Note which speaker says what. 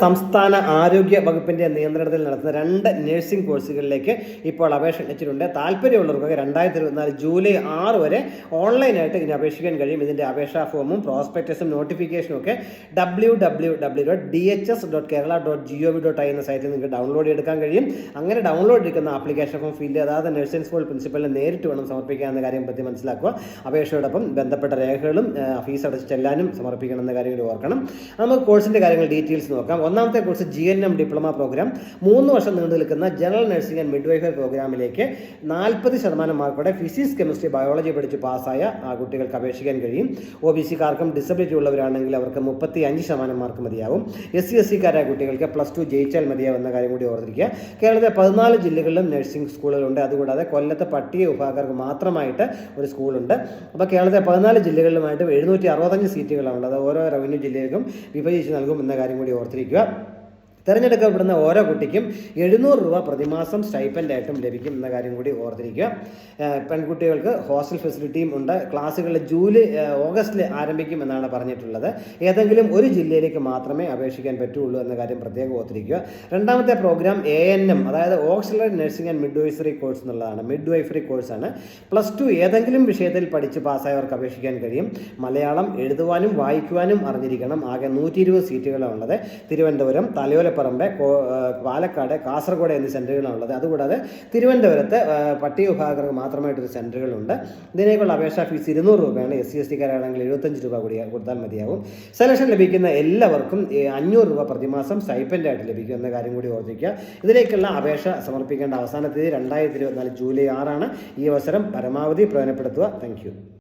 Speaker 1: സംസ്ഥാന ആരോഗ്യ വകുപ്പിന്റെ നിയന്ത്രണത്തിൽ നടത്തുന്ന രണ്ട് നഴ്സിംഗ് കോഴ്സുകളിലേക്ക് ഇപ്പോൾ അപേക്ഷ ക്ഷണിച്ചിട്ടുണ്ട് താല്പര്യമുള്ളവർക്കൊക്കെ രണ്ടായിരത്തി ഇരുപത്തിനാല് ജൂലൈ ആറ് വരെ ഓൺലൈനായിട്ട് ഇതിന് അപേക്ഷിക്കാൻ കഴിയും. ഇതിന്റെ അപേക്ഷാ ഫോമും പ്രോസ്പെക്ടസും നോട്ടിഫിക്കേഷനും ഒക്കെ W W W dot D H S dot Kerala dot G O V dot I എന്ന സൈറ്റിൽ നിങ്ങൾക്ക് ഡൗൺലോഡ് എടുക്കാൻ കഴിയും. അങ്ങനെ ഡൗൺലോഡ് എടുക്കുന്ന ആപ്ലിക്കേഷൻ ഫോം ഫിൽ അതായത് നഴ്സിംഗ് സ്കൂൾ പ്രിൻസിപ്പലിനെ നേരിട്ട് വേണം സമർപ്പിക്കുക എന്ന കാര്യം പറ്റി മനസ്സിലാക്കുക. അപേക്ഷയോടൊപ്പം ബന്ധപ്പെട്ട രേഖകളും ഫീസ് അടച്ച് ചെല്ലാനും സമർപ്പിക്കണം എന്ന കാര്യം ഓർക്കണം. നമുക്ക് കോഴ്സിന്റെ കാര്യങ്ങൾ ഡീറ്റെയിൽസ് നോക്കാം. ഒന്നാമത്തെ course G N M diploma program. മൂന്ന് വർഷം നീണ്ടു നിൽക്കുന്ന ജനറൽ നഴ്സിംഗ് ആൻഡ് മിഡ്വൈഫർ പ്രോഗ്രാമിലേക്ക് നാൽപ്പത് ശതമാനം മാർക്കോടെ ഫിസിക്സ് കെമിസ്ട്രി ബയോളജി പഠിച്ച് പാസ്സായ ആ കുട്ടികൾക്ക് അപേക്ഷിക്കാൻ കഴിയും. ഒ ബി സിക്കാർക്കും ഡിസബിലിറ്റി ഉള്ളവരാണെങ്കിൽ അവർക്ക് മുപ്പത്തി അഞ്ച് ശതമാനം മാർക്ക് മതിയാവും. എസ് സി എസ് സിക്കാരായ കുട്ടികൾക്ക് പ്ലസ് ടു ജയിച്ചാൽ മതിയാവും എന്ന കാര്യം കൂടി ഓർത്തിരിക്കുക. കേരളത്തിലെ പതിനാല് ജില്ലകളിലും നഴ്സിംഗ് സ്കൂളുകളുണ്ട്. അതുകൂടാതെ കൊല്ലത്തെ പട്ടിക വിഭാഗക്കാർക്ക് മാത്രമായിട്ട് ഒരു സ്കൂളുണ്ട്. അപ്പോൾ കേരളത്തിലെ പതിനാല് ജില്ലകളിലുമായിട്ട് എഴുന്നൂറ്റി അറുപത്തഞ്ച് സീറ്റുകളാണ് ഉള്ളത്. ഓരോ റവന്യൂ ജില്ലകൾക്കും വിഭജിച്ച് നൽകും എന്ന കാര്യം കൂടി ഓർത്തിരിക്കുക. juga തിരഞ്ഞെടുക്കപ്പെടുന്ന ഓരോ കുട്ടിക്കും എഴുന്നൂറ് രൂപ പ്രതിമാസം സ്റ്റൈപ്പന്റായിട്ടും ലഭിക്കും എന്ന കാര്യം കൂടി ഓർത്തിരിക്കുക. പെൺകുട്ടികൾക്ക് ഹോസ്റ്റൽ ഫെസിലിറ്റിയും ഉണ്ട്. ക്ലാസ്സുകൾ ജൂലൈ ഓഗസ്റ്റിൽ ആരംഭിക്കുമെന്നാണ് പറഞ്ഞിട്ടുള്ളത്. ഏതെങ്കിലും ഒരു ജില്ലയിലേക്ക് മാത്രമേ അപേക്ഷിക്കാൻ പറ്റുള്ളൂ എന്ന കാര്യം പ്രത്യേകം ഓർത്തിരിക്കുക. രണ്ടാമത്തെ പ്രോഗ്രാം എ എൻ എം അതായത് auxiliary nursing and midwifery course എന്നുള്ളതാണ്. മിഡ്വൈഫറി കോഴ്സാണ് പ്ലസ് ടു ഏതെങ്കിലും വിഷയത്തിൽ പഠിച്ച് പാസ്സായവർക്ക് അപേക്ഷിക്കാൻ കഴിയും. മലയാളം എഴുതുവാനും വായിക്കുവാനും അറിഞ്ഞിരിക്കണം. ആകെ നൂറ്റി ഇരുപത് സീറ്റുകളാണ് ഉള്ളത്. തിരുവനന്തപുരം തലയോലപ്പറമ്പ് കോ- പാലക്കാട് കാസർഗോഡ് എന്നീ സെന്ററുകളാണ് ഉള്ളത്. അതുകൂടാതെ തിരുവനന്തപുരത്ത് പട്ടിക വിഭാഗക്കാർക്ക് മാത്രമായിട്ടൊരു സെന്ററുകളുണ്ട് ഇതിനേക്കുള്ള അപേക്ഷാ ഫീസ് ഇരുന്നൂറ് രൂപയാണ്. എസ് സി എസ് ടിക്കാരാണെങ്കിൽ എഴുപത്തഞ്ച് രൂപ കൂടി കൊടുത്താൽ മതിയാവും. സെലക്ഷൻ ലഭിക്കുന്ന എല്ലാവർക്കും അഞ്ഞൂറ് രൂപ പ്രതിമാസം സ്റ്റൈപ്പന്റായിട്ട് ലഭിക്കും എന്ന കാര്യം കൂടി ഓർമ്മിക്കുക ഇതിലേക്കുള്ള അപേക്ഷ സമർപ്പിക്കേണ്ട അവസാന തീയതി രണ്ടായിരത്തി ഇരുപത്തിനാല് ജൂലൈ ആറാണ്. ഈ അവസരം പരമാവധി പ്രയോജനപ്പെടുത്തുക. താങ്ക്